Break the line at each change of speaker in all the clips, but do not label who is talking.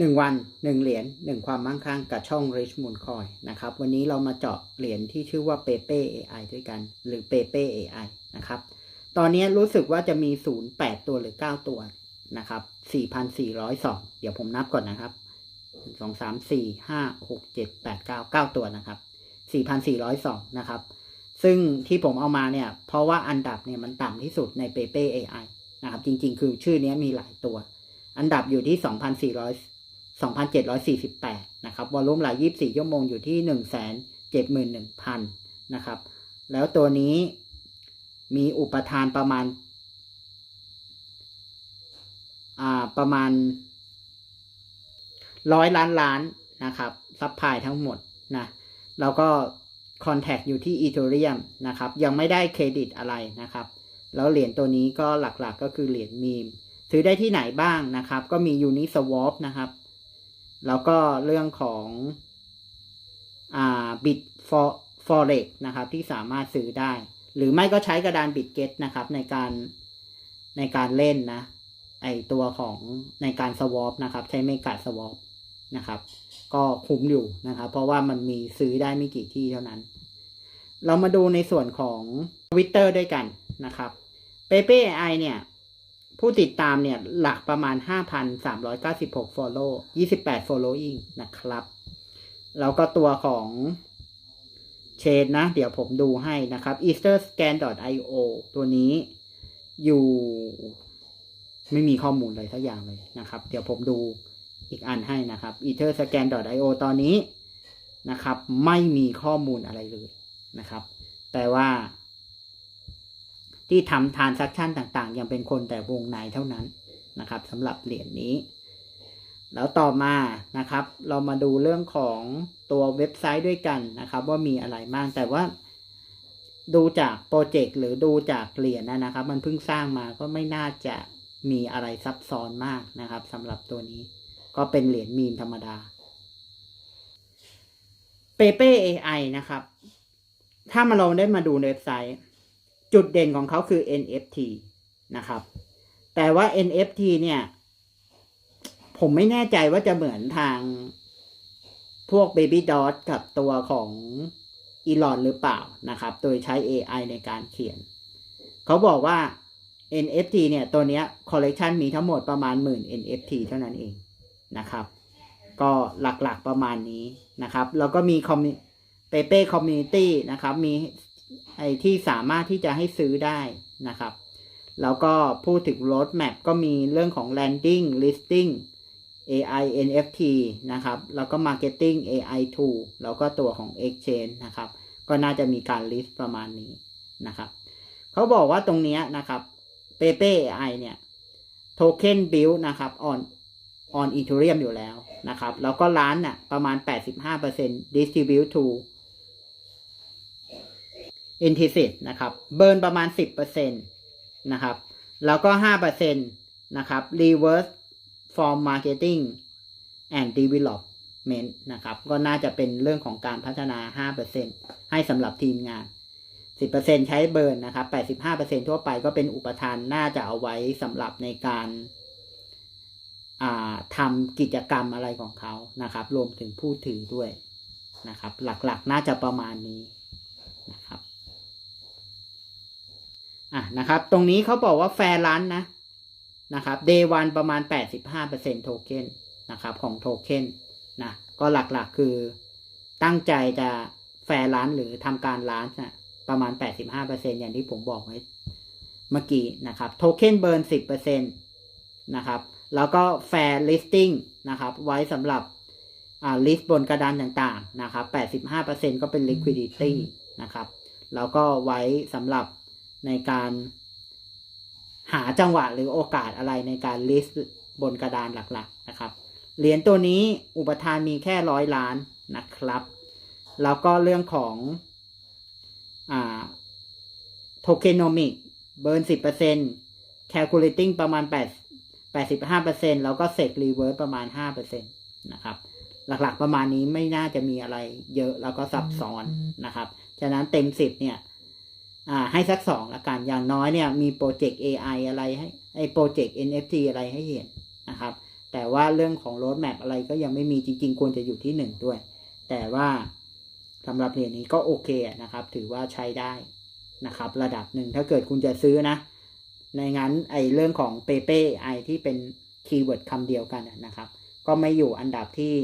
หนึ่งวันหนึ่งเหรียญหนึ่งความมั่งคั่งกับช่อง Rich Moon Coin นะครับ วันนี้เรามาเจาะเหรียญที่ชื่อว่า Pepe AI ด้วยกัน หรือ Pepe AI นะครับ ตอนนี้รู้สึกว่าจะมี 0 8 ตัวหรือ 9 ตัวนะครับ4,402 เดี๋ยวผมนับก่อนนะครับ2 3 4 5 6 7 8 9 9 ตัวนะครับ 4,402 นะครับ ซึ่งที่ผมเอามาเนี่ย เพราะว่าอันดับเนี่ยมันต่ำที่สุดใน Pepe AI นะครับ จริงๆ คือชื่อนี้มีหลายตัว อันดับอยู่ที่ 2,400 2,748 นะครับ วอลลุ่มราย24 ชั่วโมงอยู่ที่ 171,000 นะครับ แล้วตัวนี้มีอุปทานประมาณ อ่า ประมาณร้อยล้านล้านนะครับซัพพลายทั้งหมดนะแล้วก็คอนแทคอยู่ที่อีเทเรียมนะครับ ยังไม่ได้เครดิตอะไรนะครับ แล้วเหรียญตัวนี้ก็หลักๆกก็คือเหรียญมีม ซื้อได้ที่ไหนบ้างนะครับ ก็มี Uniswap นะครับ แล้วก็เรื่องของอ่า Bit for Forex นะครับ ที่สามารถซื้อได้ หรือไม่ก็ใช้กระดาน Bitget นะครับ ในการในการเล่นนะ ไอตัวของในการ swap นะครับ ใช้เมกา swap นะครับ ก็คุ้มอยู่นะครับ เพราะว่ามันมีซื้อได้ไม่กี่ที่เท่านั้น เรามาดูในส่วนของ Twitter ด้วยกันนะครับ Pepe AI เนี่ย ผู้ติดตามเนี่ยหลักประมาณ 5,396 follow 28 following นะครับ แล้วก็ตัวของเชนนะ เดี๋ยวผมดูให้นะครับ easterscan.io ตัวนี้อยู่ไม่มีข้อมูลเลยสักอย่างเลยนะครับ เดี๋ยวผมดูอีกอันให้นะครับ easterscan.io ตอนนี้นะครับ ไม่มีข้อมูลอะไรเลยนะครับ แต่ว่า ที่ทำทานซักชันต่างๆ ยังเป็นคนแต่วงในเท่านั้นนะครับสำหรับเหรียญนี้ แล้วต่อมานะครับ เรามาดูเรื่องของตัวเว็บไซต์ด้วยกันนะครับ ว่ามีอะไรบ้างแต่ว่าดูจากโปรเจกต์หรือดูจากเหรียญนะนะครับ มันเพิ่งสร้างมาก็ไม่น่าจะมีอะไรซับซ้อนมากนะครับสำหรับตัวนี้ ก็เป็นเหรียญมีมธรรมดา Pepe AI นะครับ ถ้ามาเราได้มาดูในเว็บไซต์ จุดเด่นของเขาคือ NFT นะครับ แต่ว่า NFT เนี่ย ผมไม่แน่ใจว่าจะเหมือนทางพวก Baby Dot กับตัวของอีลอนหรือเปล่านะครับ โดยใช้ AI ในการเขียน เขาบอกว่า NFT เนี่ย ตัวเนี้ยคอลเลกชันมีทั้งหมดประมาณหมื่น NFT เท่านั้นเองนะครับ ก็หลักๆประมาณนี้นะครับ แล้วก็มีคอมเปเป้คอมมูนิตี้นะครับ มี ไอ้ที่สามารถที่จะให้ซื้อได้นะครับ แล้วก็พูดถึง road map ก็มีเรื่องของ landing listing AI NFT นะครับ แล้วก็ marketing AI tool แล้วก็ตัวของ exchange นะครับ ก็น่าจะมีการ list ประมาณนี้นะครับ เขาบอกว่าตรงนี้นะครับ Pepe AI เนี่ย token build นะครับ on on Ethereum อยู่แล้วนะครับ แล้วก็ร้านน่ะประมาณ 85% distribute to i n t e r s i t นะครับเบิร์นประมาณ 10%นะครับแล้วก็ 5%นะครับ reverse from marketing and development นะครับก็น่าจะเป็นเรื่องของการพัฒนา 5%ให้สำหรับทีมงาน 10%ใช้เบิร์นนะครับ 85%ทั่วไปก็เป็นอุปทานน่าจะเอาไว้สำหรับในการทำกิจกรรมอะไรของเขานะครับ รวมถึงผู้ถือด้วยนะครับ หลักๆ น่าจะประมาณนี้นะครับ อะนะครับ ตรงนี้เขาบอกว่าแฟร์ลันนะนะครับ day one ประมาณ 85%โทเค็นนะครับของโทเค็นนะก็หลักๆคือตั้งใจจะแฟร์ลันหรือทำการล้านนะประมาณ 85%อย่างที่ผมบอกไว้เมื่อกี้นะครับโทเค็นเบิร์น10%นะครับแล้วก็แฟร์ลิสติ้งนะครับไว้สำหรับอ่าลิสต์บนกระดานต่างๆนะครับ 85%ก็เป็น liquidity นะครับแล้วก็ไว้สำหรับ ในการหาจังหวะหรือโอกาสอะไรในการลิสต์บนกระดานหลักๆนะครับ เหรียญตัวนี้อุปทานมีแค่ร้อยล้านนะครับ แล้วก็เรื่องของโทเคนมิกเบิร์นสิบเปอร์เซ็นต์แคลคูลเลติ้งประมาณแปดแปดสิบห้าเปอร์เซ็นแล้วก็เซกรีเวิร์สประมาณห้าเปอร์เซ็นตนะครับ หลักๆประมาณนี้ไม่น่าจะมีอะไรเยอะแล้วก็ซับซ้อนนะครับ ฉะนั้นเต็มสิบเนี่ย อ่าให้สักสองละกันอย่างน้อยเนี่ยมีโปรเจกต์ AI อะไรให้ไอโปรเจกต์ NFT อะไรให้เห็นนะครับ แต่ว่าเรื่องของ road map อะไรก็ยังไม่มีจริง ๆ ควรจะอยู่ที่หนึ่งด้วย แต่ว่าสำหรับเหรียญนี้ก็โอเคนะครับ ถือว่าใช้ได้นะครับ ระดับหนึ่งถ้าเกิดคุณจะซื้อนะ ในงั้นไอเรื่องของเปเป้ไอที่เป็นคีย์เวิร์ดคำเดียวกันนะครับ ก็ไม่อยู่อันดับที่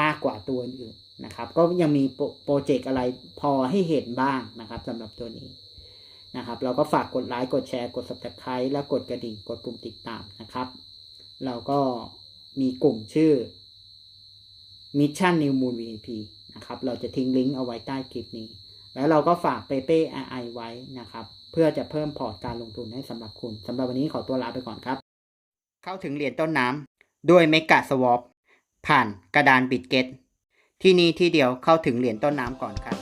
มากกว่าตัวอื่นนะครับ ก็ยังมีโปรเจกต์อะไรพอให้เห็นบ้างนะครับสำหรับตัวนี้นะครับ เราก็ฝากกดไลค์กดแชร์กด subscribe และกดกระดิ่งกดปุ่มติดตามนะครับ เราก็มีกลุ่มชื่อ Mission New Moon VIP นะครับ เราจะทิ้งลิงก์เอาไว้ใต้คลิปนี้ แล้วเราก็ฝาก p a y p a y AI ไว้นะครับ เพื่อจะเพิ่มพอร์ตการลงทุนให้สำหรับคุณสำหรับวันนี้ขอตัวลาไปก่อนครับ เข้าถึงเหรียญต้นน้ำด้วย Mega Swap ผ่านกระดานบิตเกต ที่นี่ที่เดียวเข้าถึงเหรียญต้นน้ำก่อนครับ